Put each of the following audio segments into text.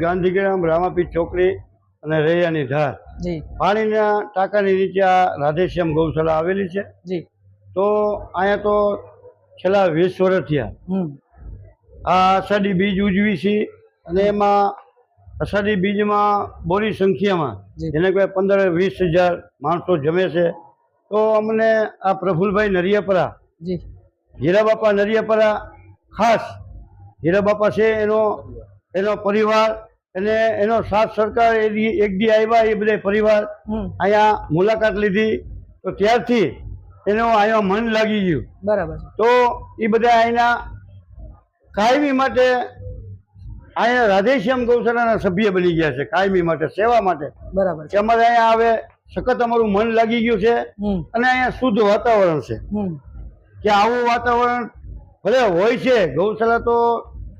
ગાંધીગ્રામ રામાપી ચોકડી અને રૈયાની ધાર. પાણીના ટાંકાની નીચે આ રાધેશ્યામ ગૌશાળા આવેલી છે. તો અહીંયા તો છેલ્લા વીસ વર્ષ થયા. આ અષાઢી બીજ ઉજવી છે અને એમાં અષાઢી બીજમાં બોરી સંખ્યામાં. જેને કહેવાય પંદર વીસ હજાર માણસો જમે છે. તો અમને આ પ્રફુલભાઈ નરિયાપરા હીરાબાપા નરિયાપરા ખાસ હીરાબાપા છે એનો એનો પરિવાર અને એનો સાથ સરકાર એક દી આવ્યા એ બધા પરિવાર અહીંયા મુલાકાત લીધી. તો ત્યારથી એનો અહીંયા મન લાગી ગયું. બરાબર તો એ બધા અહીંના કાયમી માટે અહીંયા રાધેશ્યામ ગૌશાળાના સભ્ય બની ગયા છે કાયમી માટે સેવા માટે. બરાબર કે અમારે અહીંયા આવે સખત અમારું મન લાગી ગયું છે અને અહીંયા શુદ્ધ વાતાવરણ છે. કે આવું વાતાવરણ ભલે હોય છે ગૌશાળા તો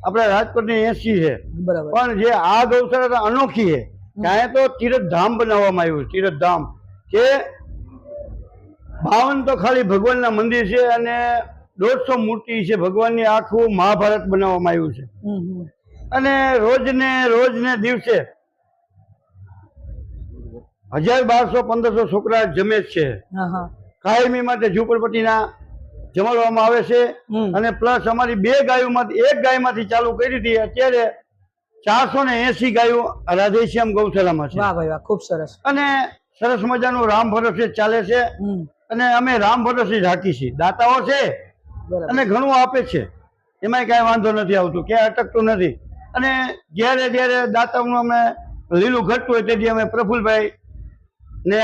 આપણે રાજકોટની એસી છે. પણ જે આ ગૌશાળા અનોખી છે. ત્યાં તો તીર્થધામ બનાવવામાં આવ્યું તીર્થધામ. કે બાવન તો ખાલી ભગવાનના મંદિર છે અને દોઢસો મૂર્તિ છે ભગવાનની આખું મહાભારત બનાવવામાં આવ્યું છે. અને રોજને રોજને દિવસે હજાર બારસો પંદરસો છોકરા જમે છે. કાયમી માટે ઝૂંપડપટ્ટીના જમાડવામાં આવે છે. અને પ્લસ અમારી બે ગાયોમાંથી એક ગાયમાંથી ચાલુ કરી હતી. અત્યારે ચારસો ને એસી ગાયો રાધેશ્યામ ગૌશાલામાં છે. વાહ ભાઈ વાહ ખૂબ સરસ. અને સરસ મજાનું રામ ભરોસે ચાલે છે. અને અમે રામ ભરોસે હાકી છીએ. દાતાઓ છે. અને ઘણું આપે છે. એમાંય કાંઈ વાંધો નથી આવતું ક્યાંય અટકતું નથી. અને જ્યારે જ્યારે દાતાઓનું અમે લીલું ઘટતું હોય તેથી અમે પ્રફુલભાઈ ને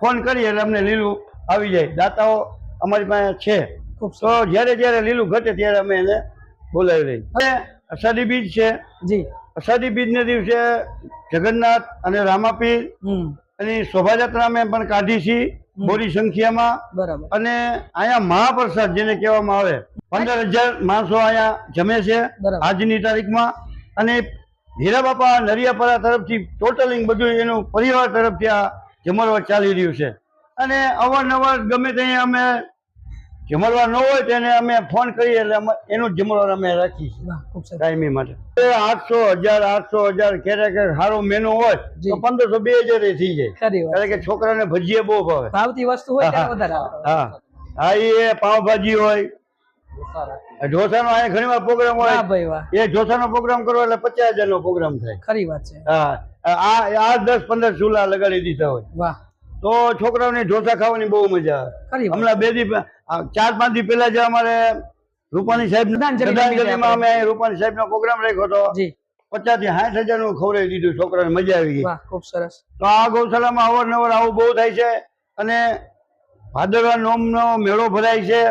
ફોન કરીએ એટલે અમને લીલું આવી જાય. દાતાઓ અમારી પાસે છે. તો જ્યારે જ્યારે લીલું ઘટે ત્યારે અમે એને બોલાવી લઈએ. અને અષાઢી બીજ છે. જી. અષાઢી બીજને દિવસે જગન્નાથ અને રામાપીર એની શોભાયાત્રા અમે પણ કાઢી છીએ મોટી બોરી સંખ્યામાં. બરાબર. અને અહીંયા મહાપ્રસાદ જેને કહેવામાં આવે પંદર હજાર માણસો અહીંયા જમે છે. આજની તારીખમાં. અને હીરાબાપા નરિયાપરા તરફથી ટોટલિંગ બધું એનું પરિવાર તરફથી આ જમરવા ચાલી રહ્યું છે. અને અવારનવાર ગમે ત્યાં અમે જમણવાર ન હોય તેને અમે ફોન કરીએ એટલે અમે એનું જ અમે રાખીએ છીએ. કાયમી માટે. આઠસો હજાર આઠસો હજાર ક્યારેક સારો મેનુ હોય તો પંદરસો બે હજાર એ થઈ જાય. કારણ કે છોકરાને ભજીએ બહુ ભાવે. ભાવતી વસ્તુ હોય હા, વધારે હા. હા એ પાવભાજી હોય. ઢોસાનો અહીંયા ઘણી વાર પ્રોગ્રામ હોય એ ઢોસાનો પ્રોગ્રામ કરો એટલે પચાસ હજાર નો પ્રોગ્રામ થાય. ખરી વાત છે. હા. આ આ દસ પંદર ચૂલા લગાડી દીધા હોય. વાહ. તો છોકરાઓને ઢોસા ખાવાની બહુ મજા આવે. હમણાં બે દી ચાર પાંચ દી પહેલા જે અમારે રૂપાણી સાહેબ શ્રદ્ધાંજલિમાં અમે રૂપાણી સાહેબ નો પ્રોગ્રામ રાખ્યો હતો. પચાસથી સાઠ હજારનું ખવડાવી દીધું છોકરાને મજા આવી ગઈ. ખૂબ સરસ. તો આ ગૌશાળામાં અવારનવાર આવું બહુ થાય છે અને ભાદરવા નોમ નો મેળો ભરાય છે.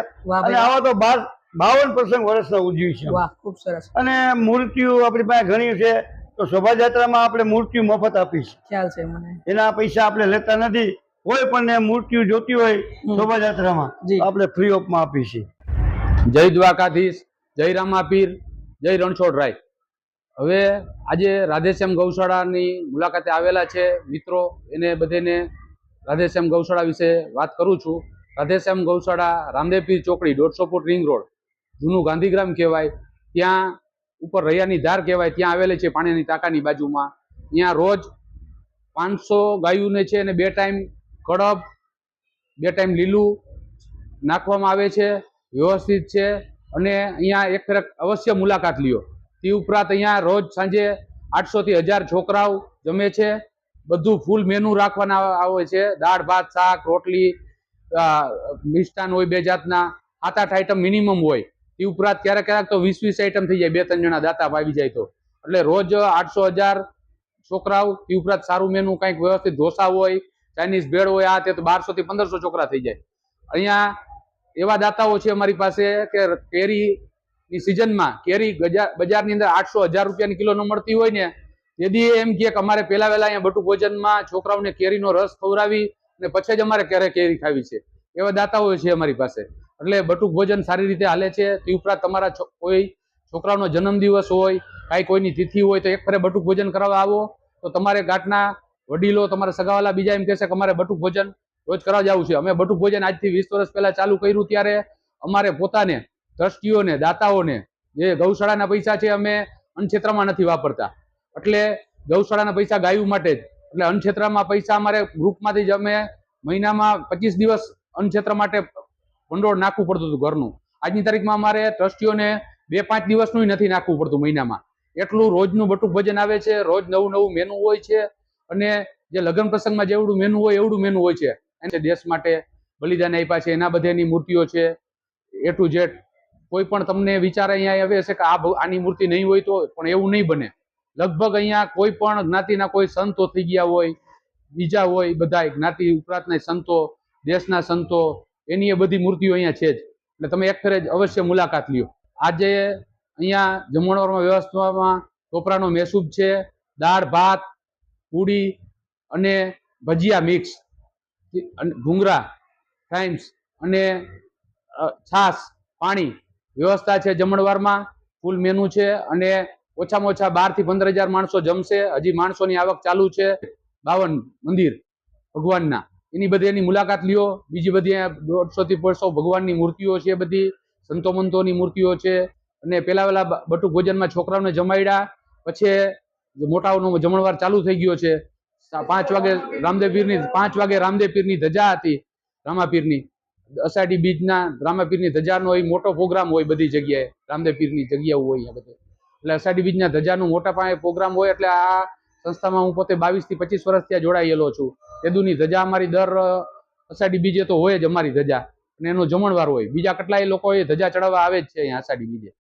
અને આવા તો બાર બાવન પ્રસંગ વર્ષના ઉજવી છે. ખૂબ સરસ. અને મૂર્તિઓ આપણી પાસે ઘણી છે. તો શોભાયાત્રામાં આપણે મૂર્તિઓ મફત આપી છે ખ્યાલ છે મને. એના પૈસા આપણે લેતા નથી. કોઈ પણ ને મૂર્તિઓ જોતી હોય. શોભાયાત્રામાં આપણે ફ્રી ઓફમાં આપી છે જય દ્વારકાધીશ જય રામાપીર જય રણછોડરાય હવે આજે રાધેશ્યામ ગૌશાળાની મુલાકાતે આવેલા છે મિત્રો. એને બધેને રાધેશ્યામ ગૌશાળા વિશે વાત કરું છું. રાધેશ્યામ ગૌશાળા રામદેવપીર ચોકડી દોઢસો ફૂટ રિંગ રોડ જૂનું ગાંધીગ્રામ કહેવાય. ત્યાં ઉપર રૈયાની ધાર કહેવાય, ત્યાં આવેલી છે પાણીની ટાંકાની બાજુમાં. ત્યાં રોજ પાંચસો ગાયુને છે અને બે ટાઈમ કડબ, બે ટાઈમ લીલું નાખવામાં આવે છે, વ્યવસ્થિત છે અને અહીંયા એક ફેરક અવશ્ય મુલાકાત લ્યો. તે ઉપરાંત અહીંયા રોજ સાંજે આઠસોથી હજાર છોકરાઓ જમે છે. બધું ફૂલ મેનુ રાખવાના આવે છે. દાળ, ભાત, શાક, રોટલી મિષ્ટાન હોય બે જાતના. સાત આઠ આઈટમ મિનિમમ હોય. તે ઉપરાંત ક્યારેક ક્યારેક તો વીસ વીસ આઈટમ થઈ જાય, બે ત્રણ જણા દાતા આવી જાય તો. એટલે રોજ આઠસો હજાર છોકરાઓ એ ઉપરાંત સારું મેનુ કંઈક વ્યવસ્થિત ઢોસા હોય ચાઇનીઝ ભેળ હોય, આ તે તો બારસો પંદરસો છોકરા થઈ જાય. અહીંયા એવા દાતાઓ છે અમારી પાસે કે કેરીની સિઝનમાં કેરી બજારની અંદર આઠસો હજાર રૂપિયાની કિલો મળતી હોય ને તેથી એમ કહે કે અમારે પહેલા વહેલા અહીંયા બટુ ભોજનમાં છોકરાઓને કેરીનો રસ ખવડાવી અને પછી જ અમારે ક્યારે કેરી ખાવી છે. એવા દાતાઓ છે અમારી પાસે. એટલે બટુક ભોજન સારી રીતે હાલે છે. તે ઉપરાંત તમારા કોઈ છોકરાઓનો જન્મદિવસ હોય, કાંઈ કોઈની તિથિ હોય, તો એક ફરે બટુક ભોજન કરવા આવો. તો તમારે ઘાટના વડીલો, તમારા સગાવાલા બીજા એમ કહેશે કે અમારે બટુક ભોજન રોજ કરવા જવું છે. અમે બટુક ભોજન આજથી વીસ વર્ષ પહેલાં ચાલુ કર્યું ત્યારે અમારે પોતાને ટ્રસ્ટીઓને દાતાઓને, જે ગૌશાળાના પૈસા છે અમે અન્નક્ષેત્રમાં નથી વાપરતા. એટલે ગૌશાળાના પૈસા ગાયું માટે જ. એટલે અન્નક્ષેત્રમાં પૈસા અમારે ગ્રુપમાંથી જ અમે મહિનામાં પચીસ દિવસ અન્નક્ષેત્ર માટે ભંડોળ નાખવું પડતું હતું ઘરનું. આજની તારીખમાં અમારે ટ્રસ્ટીઓને બે પાંચ દિવસનું નથી નાખવું પડતું મહિનામાં. એટલું રોજનું બટુક ભજન આવે છે, રોજ નવું નવું મેનુ હોય છે અને જે લગ્ન પ્રસંગમાં જેવડું મેનુ હોય એવડું મેનુ હોય છે. એને દેશ માટે બલિદાન આપ્યા છે, એના બધાની મૂર્તિઓ છે એ ટુ ઝેડ કોઈ પણ તમને વિચાર અહીંયા આવે છે કે આ આની મૂર્તિ નહીં હોય તો પણ એવું નહીં બને. લગભગ અહીંયા કોઈ પણ જ્ઞાતિના કોઈ સંતો થઈ ગયા હોય, બીજા હોય બધા જ્ઞાતિ ઉપરાંતના સંતો, દેશના સંતો એની એ બધી મૂર્તિઓ અહીંયા છે જ. એટલે તમે એક ફેરે અવશ્ય મુલાકાત લ્યો. આજે અહીંયા જમણવારમાં વ્યવસ્થામાં ટોપરાનો મેસૂબ છે, દાળ, ભાત પૂડી અને ભજીયા મિક્સ. ભૂંગરા ટાઈમ્સ અને છાસ પાણી વ્યવસ્થા છે જમણવારમાં. ફૂલ મેનુ છે અને ઓછામાં ઓછા બારથી પંદર હજાર માણસો જમશે. હજી માણસોની આવક ચાલુ છે. બાવન મંદિર ભગવાનના. એની બધી એની મુલાકાત લ્યો. બીજી બધી દોઢસો થી પાંચસો ભગવાનની મૂર્તિઓ છે બધી, સંતો મંતોની મૂર્તિઓ છે. અને પેલા બ- બટુક ભોજનમાં છોકરાઓને જમાડ્યા પછી મોટાઓનો જમણવાર ચાલુ થઈ ગયો છે. પાંચ વાગે રામદેવ પીરની, પાંચ વાગે રામદેવ પીરની ધજા હતી રામાપીરની અષાઢી બીજના રામાપીરની ધજાનો એ મોટો પ્રોગ્રામ હોય બધી જગ્યાએ. રામદેવ પીરની જગ્યાઓ હોય આ બધે. એટલે અષાઢી બીજના ધજાનો મોટા પાયે પ્રોગ્રામ હોય એટલે આ સંસ્થામાં હું પોતે બાવીસથી પચીસ વર્ષ ત્યાં જોડાયેલો છું. તેદુની ધજા અમારી દર અષાઢી બીજે તો હોય જ અમારી ધજા. અને એનો જમણવાર હોય. બીજા કેટલાય લોકો એ ધજા ચડાવવા આવે જ છે અહીંયા અષાઢી બીજે.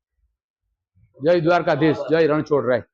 જય દ્વારકાધીશ. જય રણછોડ રાય.